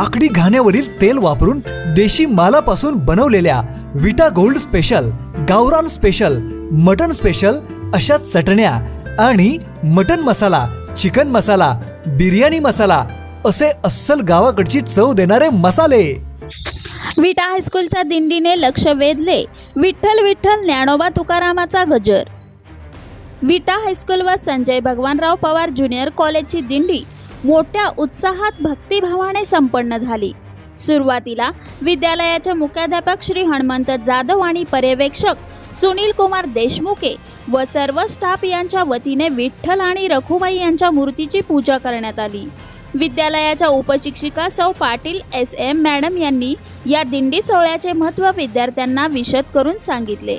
लाकडी घाण्यावरील तेल वापरून देशी मालापासून बनवलेल्या विटा गोल्ड स्पेशल गावरान स्पेशल मटन स्पेशल अशा चटण्या आणि मटन मसाला चिकन मसाला बिर्याणी मसाला असे अस्सल गावाकडची चव देणारे मसाले. विटा हायस्कूलच्या दिंडीने लक्ष वेधले. विठ्ठल विठ्ठल ज्ञानोबा तुकारामाचा गजर. विटा हायस्कूल व संजय भगवानराव पवार ज्युनियर कॉलेजची दिंडी. मोठ्या उत्साहात भक्तिभावाने संपन्न झाली. सुरुवातीला विद्यालयाचे मुख्याध्यापक श्री हनुमंत जाधव आणि पर्यवेक्षक सुनील कुमार देशमुखे व सर्व स्टाफ यांच्या वतीने विठ्ठल आणि रखुबाई यांच्या मूर्तीची पूजा करण्यात आली. विद्यालयाच्या उपशिक्षिका सौ पाटील एस एम मॅडम यांनी या दिंडी सोहळ्याचे महत्त्व विद्यार्थ्यांना विशद करून सांगितले.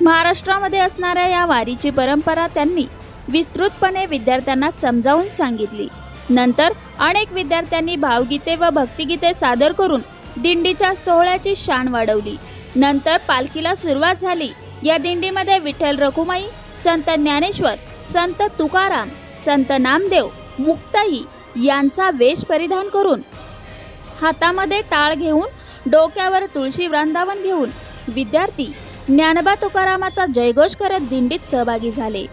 महाराष्ट्रामध्ये असणाऱ्या या वारीची परंपरा त्यांनी विस्तृतपणे विद्यार्थ्यांना समजावून सांगितली. नंतर अनेक विद्यार्थ्यांनी भावगीते व भक्तिगीते सादर करून दिंडीच्या सोहळ्याची शान वाढवली. नंतर पालखीला सुरुवात झाली. या दिंडीमध्ये विठ्ठल रखुमाई संत ज्ञानेश्वर संत तुकाराम संत नामदेव मुक्ताई यांचा वेश परिधान करून हातामध्ये टाळ घेऊन डोक्यावर तुळशी वृंदावन घेऊन विद्यार्थी ज्ञानबा तुकारामाचा जयघोष करत दिंडीत सहभागी झाले.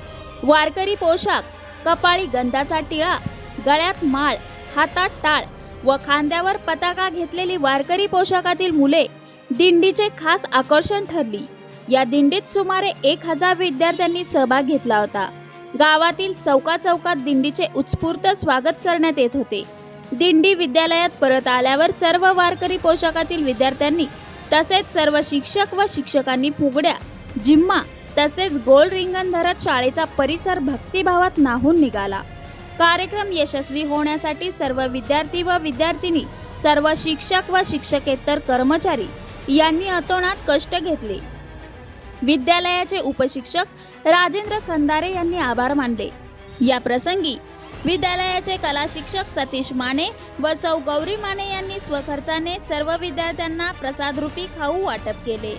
वारकरी पोशाख कपाळी गंधाचा टिळा गळ्यात माळ हातात टाळ व खांद्यावर पताका घेतलेली वारकरी पोशाखातील मुले दिंडीचे खास आकर्षण ठरली. या दिंडीत सुमारे एक हजार विद्यार्थ्यांनी सहभाग घेतला होता. गावातील चौका चौकात दिंडीचे उत्स्फूर्त स्वागत करण्यात येत होते. दिंडी विद्यालयात परत आल्यावर सर्व वारकरी पोशाखातील विद्यार्थ्यांनी तसेच सर्व शिक्षक व शिक्षकांनी फुगड्या जिम्मा तसेच गोल रिंगण धरत शाळेचा परिसर भक्तिभावात नाहून निघाला. कार्यक्रम यशस्वी होण्यासाठी सर्व विद्यार्थी व विद्यार्थिनी सर्व शिक्षक व शिक्षकेतर कर्मचारी यांनी अतोनात कष्ट घेतले. विद्यालयाचे उपशिक्षक राजेंद्र खंदारे यांनी आभार मानले. या प्रसंगी विद्यालयाचे कला शिक्षक सतीश माने व सौ गौरी माने यांनी स्वखर्चाने सर्व विद्यार्थ्यांना प्रसादरूपी खाऊ वाटप केले.